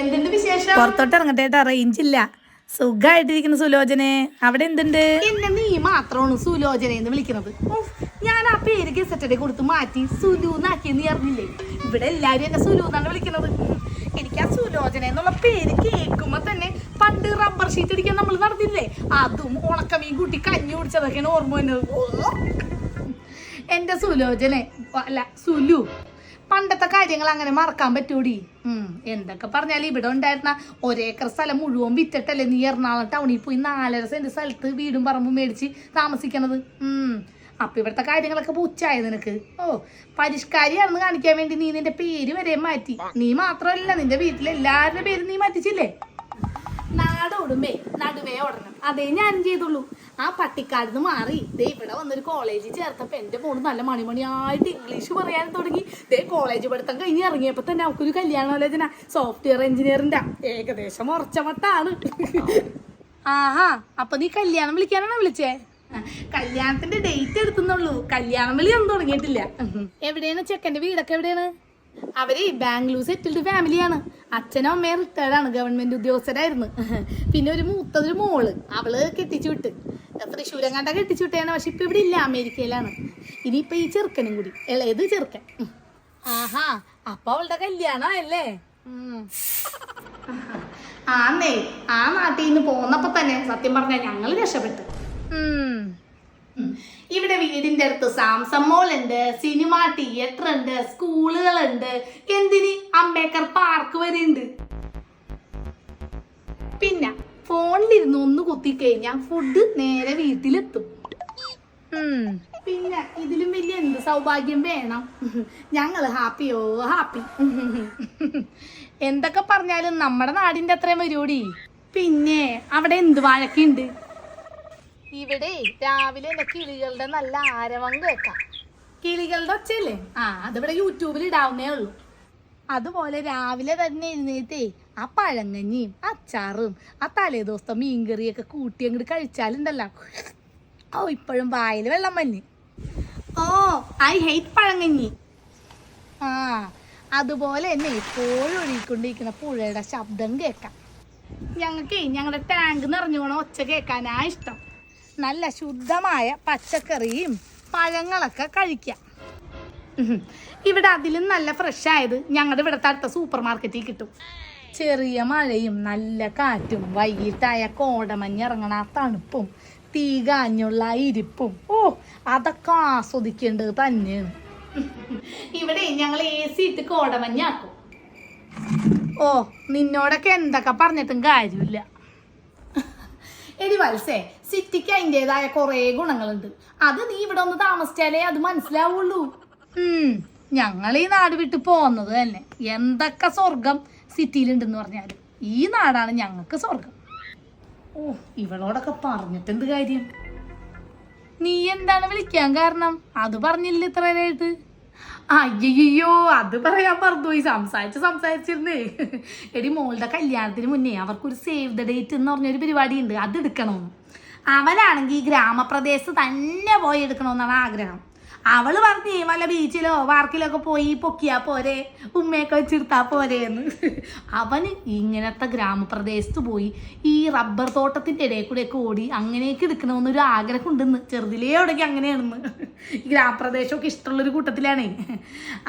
എന്തുണ്ട് വിശേഷം? പുറത്തോട്ട് ഇറങ്ങട്ടെ റേഞ്ച് ഇല്ല. സുഖമായിട്ടിരിക്കുന്നു സുലോചനെ. അവിടെ എന്തുണ്ട്? എന്നെ നീ മാത്രമാണ് സുലോചന എന്ന് വിളിക്കുന്നത്. ഞാൻ ആ പേര് ഗസറ്റഡി കൊടുത്ത് മാറ്റി സുലു എന്നാക്കി നീ അറിഞ്ഞില്ലേ? ഇവിടെ എല്ലാരും എന്നെ സുലു എന്നാണ് വിളിക്കുന്നത്. എനിക്ക് ആ സുലോചന എന്നുള്ള പേര് കേൾക്കുമ്പോ തന്നെ പണ്ട് റബ്ബർ ഷീറ്റ് അടിക്കാൻ നമ്മൾ നടന്നില്ലേ? അതും ഉണക്കമീൻ കൂട്ടി കഞ്ഞി കുടിച്ചതൊക്കെയാണ് ഓർമ്മ വന്നത് ഓ. എന്റെ സുലോചനെ അല്ല സുലു. പണ്ടത്തെ കാര്യങ്ങൾ അങ്ങനെ മറക്കാൻ പറ്റൂടി. എന്തൊക്കെ പറഞ്ഞാലും ഇവിടെ ഉണ്ടായിരുന്ന ഒരേക്കർ സ്ഥലം മുഴുവൻ വിറ്റിട്ടല്ലേ നീ എറണാകുളം ടൗണിൽ പോയി നാലര സെന്റ് സ്ഥലത്ത് വീടും പറമ്പും മേടിച്ച് താമസിക്കണത്. അപ്പൊ ഇവിടുത്തെ കാര്യങ്ങളൊക്കെ പുച്ചായ നിനക്ക്? ഓ പരിഷ്കാരിയാണെന്ന് കാണിക്കാൻ വേണ്ടി നീ നിന്റെ പേര് വരെ മാറ്റി. നീ മാത്രമല്ല നിന്റെ വീട്ടിലെ എല്ലാവരുടെ പേര് നീ മാറ്റിച്ചില്ലേ? നാടോടുമ്പേ നടുവേ ഓടണം അതേ ഞാൻ ചെയ്തുള്ളൂ? ആ പട്ടിക്കാട് നിന്ന് മാറി. ദേ ഇവിടെ വന്നൊരു കോളേജിൽ ചേർത്തപ്പോ എന്റെ മോൾ നല്ല മണിമണിയായിട്ട് ഇംഗ്ലീഷ് പറയാൻ തുടങ്ങി. ദേ കോളേജ് പഠിത്തം കഴിഞ്ഞ് ഇറങ്ങിയപ്പോ തന്നെ അവൾക്കൊരു കല്യാണാലോചന സോഫ്റ്റ്വെയർ എഞ്ചിനീയറിന്റെ ഏകദേശം ഉറച്ച മട്ടാണ്. ആഹാ അപ്പൊ നീ കല്യാണം വിളിക്കാനാണോ വിളിച്ചേ? കല്യാണത്തിന്റെ ഡേറ്റ് എടുത്തുന്നുള്ളൂ. കല്യാണം വിളി ഒന്നും തുടങ്ങിയിട്ടില്ല. എവിടെയാണ് ചെക്കന്റെ വീടൊക്കെ എവിടെയാണ്? അവർ ബാംഗ്ലൂർ സെറ്റിൽഡ് ഫാമിലിയാണ് അച്ഛനും അമ്മയും റിട്ടയർഡാണ് ഗവൺമെന്റ് ഉദ്യോഗസ്ഥരായിരുന്നു. പിന്നെ ഒരു മൂത്തതൊരു മോൾ. അവൾ കെട്ടിച്ചു വിട്ട്. തൃശ്ശൂരങ്ങാണ്ട കെട്ടിച്ചു വിട്ടയാണ് പക്ഷെ ഇപ്പൊ ഇവിടെ ഇല്ല. അമേരിക്കയിലാണ്. ഇനിയിപ്പൊ ഈ ചെറുക്കനും കൂടി. ഇളയത് ചെറുക്കൻ. ആഹാ. അപ്പൊ അവളുടെ കല്യാണം അല്ലേ ആന്നേ. ആ നാട്ടിൽ നിന്ന് പോന്നപ്പോ തന്നെ സത്യം പറഞ്ഞാൽ ഞങ്ങൾ രക്ഷപ്പെട്ടു. ഇവിടെ വീടിന്റെ അടുത്ത് സാംസം മോൾ ഉണ്ട് സിനിമ തിയേറ്റർ ഉണ്ട് സ്കൂളുകളുണ്ട്. എന്തിന് അംബേദ്കർ പാർക്ക് വരെ ഉണ്ട് പിന്നെ ഫോണിലിരുന്ന് ഒന്ന് കുത്തിക്കഴിഞ്ഞാൽ ഫുഡ് നേരെ വീട്ടിലെത്തും. പിന്നെ ഇതിലും വലിയ എന്ത് സൗഭാഗ്യം വേണം? ഞങ്ങൾ ഹാപ്പിയോ ഹാപ്പി. എന്തൊക്കെ പറഞ്ഞാലും നമ്മുടെ നാടിന്റെ അത്രയും വരൂടി. പിന്നെ അവിടെ എന്ത് വഴക്കുണ്ട്? ഇവിടെ രാവിലെ എന്റെ കിളികളുടെ നല്ല ആരവം കേൾക്കാം. കിളികളുടെ ഒച്ചയല്ലേ? ആ അതിവിടെ യൂട്യൂബിൽ ഇടാവുന്നേ ഉള്ളൂ. അതുപോലെ രാവിലെ തന്നെ എഴുന്നേറ്റേ ആ പഴങ്ങഞ്ഞിയും അച്ചാറും ആ തലേദിവസത്തെ മീൻകറിയൊക്കെ കൂട്ടി അങ്ങോട്ട് കഴിച്ചാലുണ്ടല്ലോ. ഓ ഇപ്പോഴും വായിൽ വെള്ളം മഞ്ഞ് ഓ ഐ ഹെയ്റ്റ് പഴങ്ങഞ്ഞി ആ അതുപോലെ തന്നെ എപ്പോഴും ഒഴുകിക്കൊണ്ടിരിക്കുന്ന പുഴയുടെ ശബ്ദം കേൾക്കാം. ഞങ്ങൾക്ക് ഞങ്ങളുടെ ടാങ്ക് നിറഞ്ഞു പോണ ഒച്ച കേൾക്കാനാ ഇഷ്ടം. നല്ല ശുദ്ധമായ പച്ചക്കറിയും പഴങ്ങളൊക്കെ കഴിക്കാം. ഇവിടെ അതിലും നല്ല ഫ്രഷ് ആയത് ഞങ്ങളുടെ ഇവിടുത്തെ അടുത്ത സൂപ്പർ മാർക്കറ്റിൽ കിട്ടും. ചെറിയ മഴയും നല്ല കാറ്റും വൈകിട്ടായ കോടമഞ്ഞിറങ്ങണ ഇറങ്ങണ തണുപ്പും തീ കാഞ്ഞുള്ള ഇരിപ്പും. ഓ അതൊക്കെ ആസ്വദിക്കേണ്ടത് തന്നെയാണ്. ഇവിടെ ഞങ്ങൾ എ സി ഇട്ട് കോടമഞ്ഞാക്കും. ഓ നിന്നോടൊക്കെ എന്തൊക്കെ പറഞ്ഞിട്ടും കാര്യമില്ല. എടി വത്സേ സിറ്റിക്ക് അതിന്റെതായ കുറേ ഗുണങ്ങളുണ്ട്. അത് നീ ഇവിടെ ഒന്ന് താമസിച്ചാലേ അത് മനസ്സിലാവുള്ളൂ. ഞങ്ങൾ ഈ നാട് വിട്ട് പോന്നത് തന്നെ. എന്തൊക്കെ സ്വർഗം സിറ്റിയിലുണ്ടെന്ന് പറഞ്ഞാലും. ഈ നാടാണ് ഞങ്ങൾക്ക് സ്വർഗം ഓ ഇവളോടൊക്കെ പറഞ്ഞിട്ട് എന്ത് കാര്യം? നീ എന്താണ് വിളിക്കാൻ കാരണം? അത് പറഞ്ഞില്ല ഇത്ര നേരമായിട്ട് അയ്യോ അത് പറയാൻ മറന്നുപോയി. സംസാരിച്ച് സംസാരിച്ചിരുന്നേ. എടി മോളുടെ കല്യാണത്തിന് മുന്നേ അവർക്കൊരു സേവ് ദ ഡേറ്റ് എന്ന് പറഞ്ഞൊരു പരിപാടി ഉണ്ട് അത് എടുക്കണം. അവനാണെങ്കിൽ ഗ്രാമപ്രദേശത്ത് തന്നെ പോയി എടുക്കണമെന്നാണ് ആഗ്രഹം. അവൾ പറഞ്ഞേ വല്ല ബീച്ചിലോ പാർക്കിലൊക്കെ പോയി പൊക്കിയാ പോരെ? ഉമ്മയൊക്കെ വെച്ചിരുത്താ പോരെ എന്ന്. അവന് ഇങ്ങനത്തെ ഗ്രാമപ്രദേശത്ത് പോയി ഈ റബ്ബർ തോട്ടത്തിന്റെ ഇടയിൽ കൂടെയൊക്കെ ഓടി അങ്ങനെയൊക്കെ എടുക്കണമെന്നൊരു ആഗ്രഹം ഉണ്ടെന്ന് ചെറുതിലേ അവിടേക്ക് അങ്ങനെയാണെന്ന്. ഈ ഗ്രാമപ്രദേശമൊക്കെ ഇഷ്ടമുള്ളൊരു കൂട്ടത്തിലാണേ.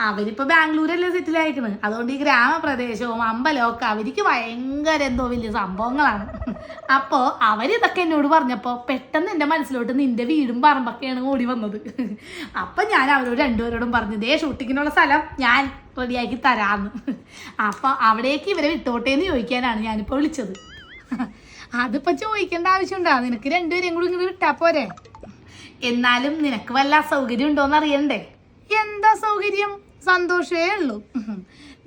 അവരിപ്പോൾ ബാംഗ്ലൂരല്ലേ സെറ്റിലായിരിക്കുന്നത് അതുകൊണ്ട് ഈ ഗ്രാമപ്രദേശവും അമ്പലവും ഒക്കെ അവർക്ക് ഭയങ്കര എന്തോ വലിയ സംഭവങ്ങളാണ്. അപ്പോൾ അവരിതൊക്കെ എന്നോട് പറഞ്ഞപ്പോൾ പെട്ടെന്ന് എന്റെ മനസ്സിലോട്ട് നിന്റെ വീടും പറമ്പൊക്കെയാണ് ഓടി വന്നത്. അപ്പം ഞാൻ അവരോട് രണ്ടുപേരോടും പറഞ്ഞു ദേ ഷൂട്ടിങ്ങിനുള്ള സ്ഥലം ഞാൻ റെഡിയാക്കി തരാമെന്ന് അപ്പം അവിടേക്ക് ഇവരെ വിട്ടോട്ടെ എന്ന് ചോദിക്കാനാണ് ഞാനിപ്പോൾ വിളിച്ചത്. അതിപ്പോൾ ചോദിക്കേണ്ട ആവശ്യമുണ്ടോ. നിനക്ക് രണ്ടുപേരെയും കൂടി ഇങ്ങോട്ട് വിട്ടാ പോരെ. എന്നാലും നിനക്ക് വല്ല അസൗകര്യം ഉണ്ടോന്ന് അറിയണ്ടേ? എന്താ സൗകര്യം? സന്തോഷമേ ഉള്ളൂ.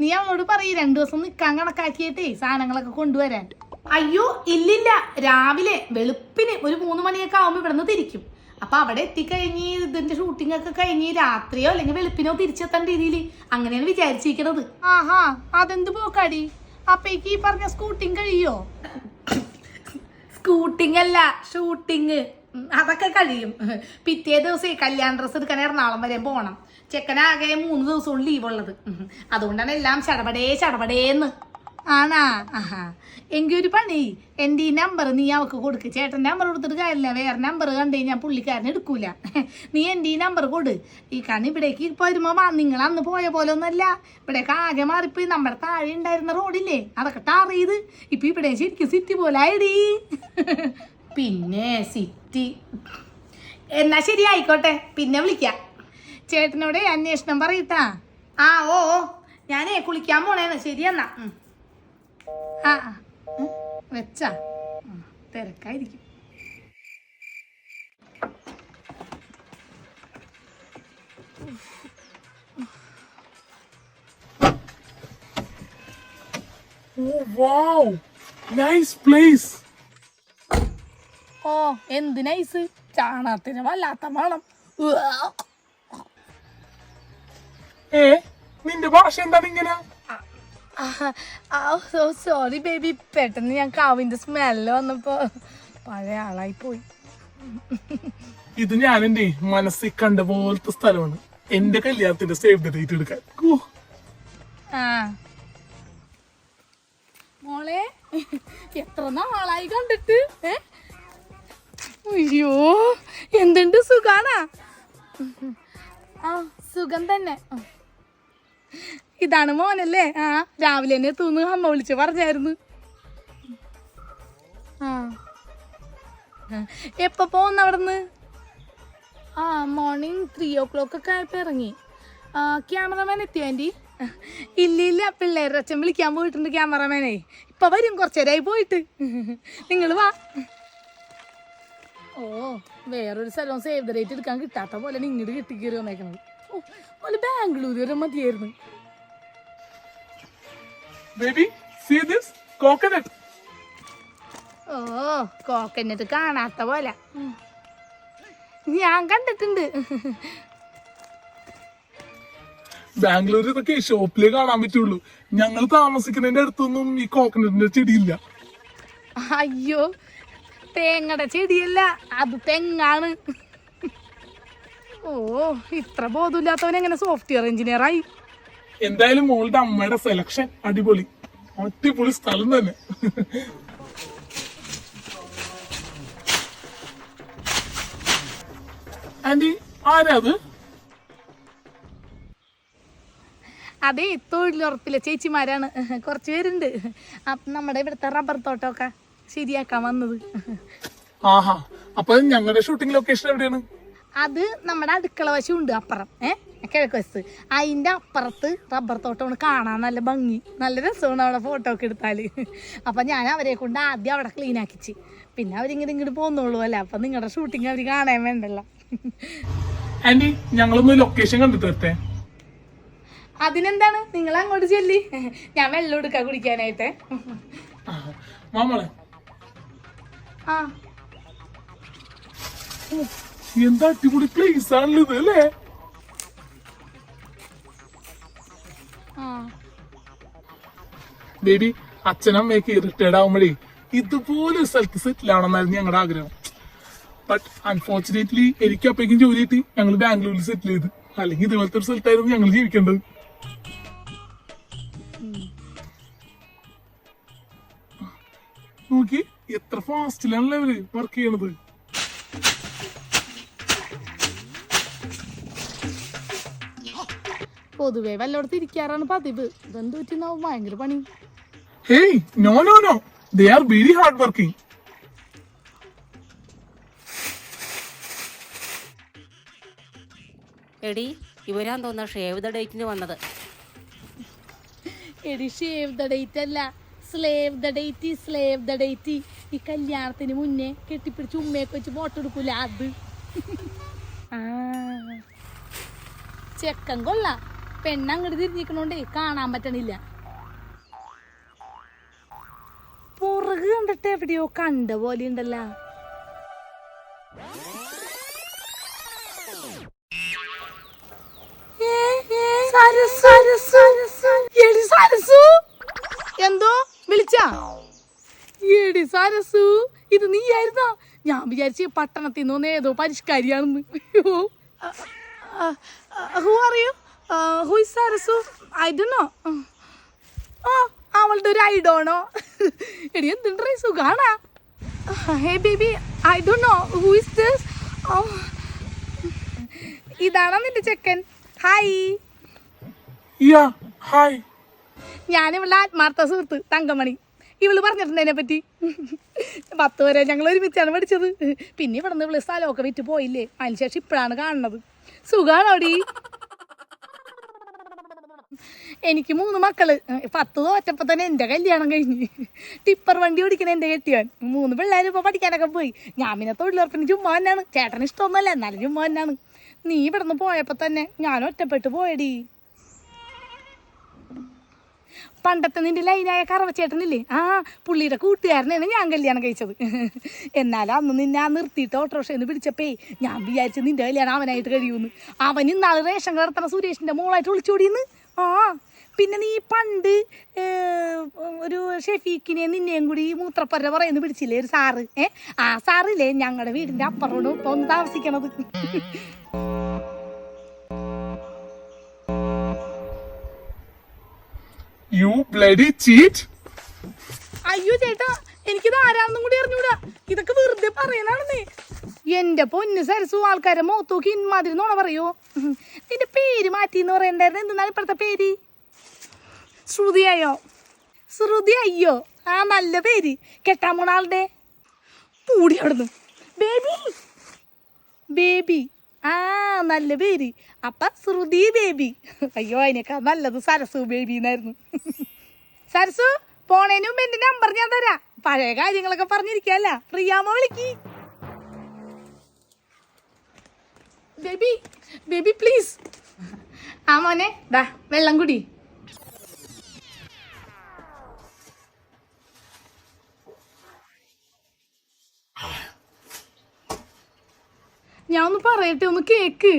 നീ അവളോട് പറയും രണ്ടു ദിവസം നിൽക്കാൻ കണക്കാക്കിയിട്ടേ സാധനങ്ങളൊക്കെ കൊണ്ടുവരാൻ. അയ്യോ ഇല്ലില്ല. രാവിലെ വെളുപ്പിന് ഒരു മൂന്ന് മണിയൊക്കെ ആവുമ്പോൾ ഇവിടെ നിന്ന് തിരിക്കും. അപ്പൊ അവിടെ എത്തിക്കഴിഞ്ഞ് ഇതിന്റെ ഷൂട്ടിംഗ് ഒക്കെ കഴിഞ്ഞ് രാത്രിയോ അല്ലെങ്കിൽ വെളുപ്പിനോ തിരിച്ചെത്തേണ്ട രീതിയിൽ അങ്ങനെയാണ് വിചാരിച്ചിരിക്കണത്. ആഹാ അതെന്ത് പോക്കാടി? അപ്പേക്ക് ഈ പറഞ്ഞ സ്കൂട്ടിങ് കഴിയോ? സ്കൂട്ടിംഗ് അല്ല ഷൂട്ടിങ് അതൊക്കെ കഴിയും. പിറ്റേ ദിവസം കല്യാണ ഡ്രസ്സ് എടുക്കാൻ എറണാകുളം വരെ പോണം. ചെക്കനാകെ മൂന്ന് ദിവസവും ലീവ് ഉള്ളത്. അതുകൊണ്ടാണ് എല്ലാം ചടപടേ ചടപടേന്ന്. ആണാ? ആഹാ. എങ്കിൽ ഒരു പണി. എന്റെ ഈ നമ്പർ നീ അവക്ക് കൊടുക്ക്. ചേട്ടൻ നമ്പർ കൊടുത്തിട്ട് കാര്യമില്ല. വേറെ നമ്പർ കണ്ടു കഴിഞ്ഞാൽ പുള്ളിക്കാരൻ എടുക്കൂല. നീ എന്റെ ഈ നമ്പർ കൊടു. ഈ കാരണം ഇവിടേക്ക് ഇപ്പൊ വരുമ്പോ നിങ്ങൾ അന്ന് പോയ പോലെ ഒന്നല്ല. ഇവിടേക്ക് ആകെ മാറിപ്പോയി. നമ്മുടെ താഴെ ഉണ്ടായിരുന്ന റോഡില്ലേ അതൊക്കെ ടാർ ചെയ്ത്. ഇപ്പൊ ഇവിടെ ശരിക്കും സിറ്റി പോലെ ആയിടി പിന്നെ സിറ്റി എന്നാ ശരി ആയിക്കോട്ടെ. പിന്നെ വിളിക്കാം. ചേട്ടനോട് അന്വേഷണം പറയട്ടാ. ആ ഓ ഞാനേ കുളിക്കാൻ പോണേന്ന്. ശരി എന്നാ. ആ. വെച്ചാ. തിരക്കായിരിക്കും ഓ എന്ത് നൈസ് ചാണകത്തിന് വല്ലാത്ത മണം. ഏ നിന്റെ ഭാഷ എന്താണ് ഇങ്ങനെ സോറി ബേബി പെട്ടെന്ന് ഞാൻ കാവിന്റെ സ്മെല്ല് വന്നപ്പോ പഴയ ആളായി പോയി. ഇത് ഞാൻ എന്റെ മനസ്സിൽ കണ്ട പോലത്തെ സ്ഥലമാണ്. എന്റെ കല്യാണത്തിന്റെ സേവ് ദ ഡേറ്റ് എടുക്കാൻ. മോളെ എത്ര നാളായി കണ്ടിട്ട്? അയ്യോ എന്തുണ്ട് സുഖാണാ? ആ സുഖം തന്നെ. ഇതാണ് മോനല്ലേ? ആ രാവിലെ തന്നെ തൂന്ന് അമ്മ വിളിച്ച് പറഞ്ഞായിരുന്നു. ആ. എപ്പ പോന്ന അവിടുന്ന്? ആ മോർണിംഗ് ത്രീ ഓ ക്ലോക്ക് ഒക്കെ ആയപ്പോ ഇറങ്ങി. ക്യാമറമാൻ എത്തിയോ ആന്റി ഇല്ല ഇല്ല. പിള്ളേരുടെ അച്ഛൻ വിളിക്കാൻ പോയിട്ടുണ്ട് ക്യാമറമാനെ ഇപ്പൊ വരും കുറച്ചേരായി പോയിട്ട്. നിങ്ങൾ വാ. ഓ വേറൊരു സ്ഥലവും സേവ് ദ റേറ്റ് എടുക്കാൻ കിട്ടാത്ത പോലെ ഇങ്ങോട്ട് കിട്ടി കയറി വന്നേക്കണത്. ഓ പോലെ ബാംഗ്ലൂർ വരെ മതിയായിരുന്നു. Baby see this coconut oh coconut കാണാത്ത പോലെ. ഞാൻ കണ്ടിട്ടുണ്ട്. ബാംഗ്ലൂർ ഇതൊക്കെ ഷോപ്പിലേ കാണാൻ പറ്റുള്ളൂ. ഞങ്ങൾ താമസിക്കുന്നതിന്റെ അടുത്തൊന്നും ഈ കോക്കനട്ടിന്റെ ചെടിയില്ല. അയ്യോ തേങ്ങയുടെ ചെടിയല്ല അത് തെങ്ങാണ്. ഓ ഇത്ര ബോധമില്ലാത്തവൻ എങ്ങനെ സോഫ്റ്റ്വെയർ എഞ്ചിനീയർ ആയി? എന്തായാലും മോളുടെ അമ്മയുടെ സെലക്ഷൻ അടിപൊളി. അടിപൊളി സ്ഥലം തന്നെ. ആന്റി ആരാ അത്? അതെ ഉറപ്പില്ല. ചേച്ചിമാരാണ്. കുറച്ച് പേരുണ്ട്. അപ്പം നമ്മുടെ ഇവിടുത്തെ റബ്ബർ തോട്ടമൊക്കെ ശരിയാക്കാൻ വന്നത്. ആഹാ. അപ്പൊ ഞങ്ങളുടെ ഷൂട്ടിംഗ് ലൊക്കേഷൻ എവിടെയാണ്? അത് നമ്മുടെ അടുക്കള വശം ഉണ്ട് അപ്പുറം ഏ? കിഴക്ക് വശത്ത്. അതിന്റെ അപ്പുറത്ത് റബ്ബർ തോട്ടമാണ് കാണാൻ നല്ല ഭംഗി. നല്ല രസമാണ് അവിടെ ഫോട്ടോ ഒക്കെ എടുത്താൽ അപ്പം ഞാൻ അവരെ കൊണ്ട് ആദ്യം അവിടെ ക്ലീൻ ആക്കിച്ച്. പിന്നെ അവരിങ്ങനെ ഇങ്ങോട്ട് പോകുന്നുള്ളൂ അല്ലേ? അപ്പം നിങ്ങളുടെ ഷൂട്ടിങ് അവർ കാണാൻ വേണ്ടല്ലോ. ആന്റി ഞങ്ങളൊന്ന് ലൊക്കേഷൻ കണ്ടു അതിനെന്താണ്? നിങ്ങൾ അങ്ങോട്ട് ചെല്ലി. ഞാൻ വെള്ളം എടുക്കാം കുടിക്കാനായിട്ട്. ആ, മാമോളെ ആ. എന്താ അടിപൊളി പ്ലേസ് ആണല്ലോ ഇത് അല്ലേ? ബേബി അച്ഛനമ്മയൊക്കെ റിട്ടയർഡ് ആവുമ്പോഴേ ഇതുപോലെ സ്ഥലത്ത് സെറ്റിൽ ആവണമെന്നായിരുന്നു ഞങ്ങളുടെ ആഗ്രഹം. ബട്ട് അൺഫോർച്ചുനേറ്റ്ലി എനിക്ക് അപ്പേക്കും ജോലി കിട്ടി. ഞങ്ങൾ ബാംഗ്ലൂരിൽ സെറ്റിൽ ചെയ്ത്. അല്ലെങ്കിൽ ഇതുപോലത്തെ ഒരു സ്ഥലത്തായിരുന്നു ഞങ്ങൾ ജീവിക്കേണ്ടത്. നോക്കി എത്ര ഫാസ്റ്റിലാണല്ലോ അവർ വർക്ക് ചെയ്യണത്. പൊതുവെ വല്ലോടത്ത് ഇരിക്കാറാണ് പതിവ്. ഇതെന്ത് പറ്റുന്നാവും ഭയങ്കര പണി. Hey no no no they are very hard working എടി ഇവരാൻ തോന്നുന്ന ഷേവ് ദ ഡേറ്റിന് വന്നത്. എടി ഷേവ് ദ ഡേറ്റ് അല്ല. Slave the date slave the date ഈ കല്യാണത്തിന് മുന്നേ കെട്ടിപ്പിടിച്ച് ഉമ്മയൊക്കെ വെച്ച് ഫോട്ടോ എടുക്കൂല അത്? ചെക്കൻ കൊള്ള. പെണ്ണങ്ങോട്ട് തിരിഞ്ഞിരിക്കണോണ്ട് കാണാൻ പറ്റണില്ല. പുറകു കണ്ടിട്ട് എവിടെയോ കണ്ട പോലെ ഉണ്ടല്ലോ. എന്തോ? വിളിച്ചാ? എടി സരസു ഇത് നീയായിരുന്നോ? ഞാൻ വിചാരിച്ചു പട്ടണത്തിൽ നിന്ന് ഏതോ പരിഷ്കാരിയാണെന്ന്. അയ്യോ. Who are you who is Sarasu I dunno oh അവളുടെ ഒരു ഐഡോണോ എടി എന്തുണ്ടേ സുഖാണാ hey baby I dunno who is this ഇതാണോ നിന്റെ ചെക്കൻ? ഹായ് ഹായ് ഞാൻ ഇവളുടെ ആത്മാർത്ഥ സുഹൃത്ത് തങ്കമണി. ഇവൾ പറഞ്ഞിട്ടുണ്ട് അതിനെ പറ്റി. പത്ത് വരെ ഞങ്ങൾ ഒരുമിച്ചാണ് പഠിച്ചത്. പിന്നെ ഇവിടെ നിന്ന് ഇവൾ സ്ഥലമൊക്കെ വിറ്റ് പോയില്ലേ? അതിനുശേഷം ഇപ്പോഴാണ് കാണുന്നത്. സുഖാണോടി? എനിക്ക് മൂന്ന് മക്കൾ. പത്ത് തോറ്റപ്പോ തന്നെ എന്റെ കല്യാണം കഴിഞ്ഞ്. ടിപ്പർ വണ്ടി ഓടിക്കണ എന്റെ കെട്ടിയാൻ മൂന്ന് പിള്ളേർ ഇപ്പോൾ പഠിക്കാനൊക്കെ പോയി. ഞാൻ പിന്നെ തൊഴിലുറപ്പിന് ചുമ്മാ തന്നെയാണ് ചേട്ടന് ഇഷ്ടമൊന്നുമല്ല എന്നാലും ചുമ്മാ തന്നെയാണ് നീ ഇവിടുന്ന് പോയപ്പോ പോയപ്പോൾ തന്നെ ഞാൻ ഒറ്റപ്പെട്ട് പോയടി. പണ്ടത്തെ നിന്റെ ലൈനായ കറവച്ചേട്ടനില്ലേ ആ പുള്ളിയുടെ കൂട്ടുകാരനെയാണ് ഞാൻ കല്യാണം കഴിച്ചത്. എന്നാലും അന്ന് നിന്നെ ആ നിർത്തിയിട്ട് ഓട്ടോറിക്ഷയിൽ പിടിച്ചപ്പേ ഞാൻ വിചാരിച്ചു നിന്റെ കല്യാണം അവനായിട്ട് കഴിയുമെന്ന് അവൻ ഇന്നാൾ റേഷൻ കടത്തണ സുരേഷിന്റെ മോളായിട്ട് വിളിച്ചോടിയെന്ന് ആ പിന്നെ നീ പണ്ട് ഒരു ഷെഫീഖിനെ നിന്നെയും കൂടി മൂത്രപ്പര പറയുന്നു പിടിച്ചില്ലേ ഒരു സാറ്? ഏ? ആ സാറില്ലേ ഞങ്ങളുടെ വീടിന്റെ അപ്പറോടും ഇപ്പൊ ഒന്ന് താമസിക്കണത്. യു ബ്ലഡി ചീറ്റ് അയ്യോ ചേട്ടാ എനിക്കിത് ആരാണെന്നും കൂടി അറിഞ്ഞൂടാ. ഇതൊക്കെ വെറുതെ പറയണാണെന്നേ. എന്റെ പൊന്ന് സരസു ആൾക്കാരെ മുഖത്തോക്കി ഇന്മാതിരി നോണ പറയോ? നിന്റെ പേര് മാറ്റി എന്ന് പറയണ്ടായിരുന്നു. എന്താണ് ഇപ്പോഴത്തെ പേര്? ശ്രുതിയായോ? ശ്രുതി അയ്യോ ആ നല്ല പേര്. കെട്ടാൻ പോണ ആളുടെ. കൂടി അവിടുന്ന്. ബേബി. ബേബി. ആ നല്ല പേര്. അപ്പ ശ്രുതി ബേബി. അയ്യോ അതിനേക്കാ നല്ലത് സരസു ബേബി എന്നായിരുന്നു. സരസു പോണേന് മുമ്പ് എന്റെ നമ്പർ ഞാൻ തരാം. പഴയ കാര്യങ്ങളൊക്കെ പറഞ്ഞിരിക്കല്ല പ്രിയാമ വിളിക്ക്. Baby baby please. ആ മോനെ ദാ വെള്ളം കുടി. ഞാൻ ഒന്ന് പറയട്ടെ ഒന്ന് cake.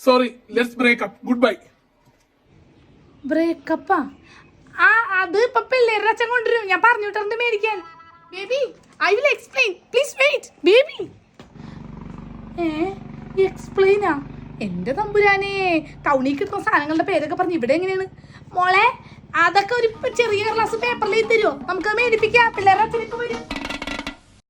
Sorry let's break up goodbye ബ്രേക്കപ്പാ ആ? അത് ഇപ്പൊ പിള്ളേരുടെ അച്ഛൻ കൊണ്ടുവരും. ഞാൻ പറഞ്ഞു വിട്ടുണ്ട് മേടിക്കാൻ. Baby I will explain please wait baby ഏ എക്സ്പ്ലെയിനാ എന്റെ തമ്പുരാനെ ടൗണിൽ കിട്ടുന്ന സാധനങ്ങളുടെ പേരൊക്കെ പറഞ്ഞു ഇവിടെ എങ്ങനെയാണ്? മോളെ അതൊക്കെ ഒരു ചെറിയ ക്ലാസ് പേപ്പറിൽ തരുമോ നമുക്ക് മേടിപ്പിക്കാം. പിള്ളേരുടെ അച്ഛനൊക്കെ വരും.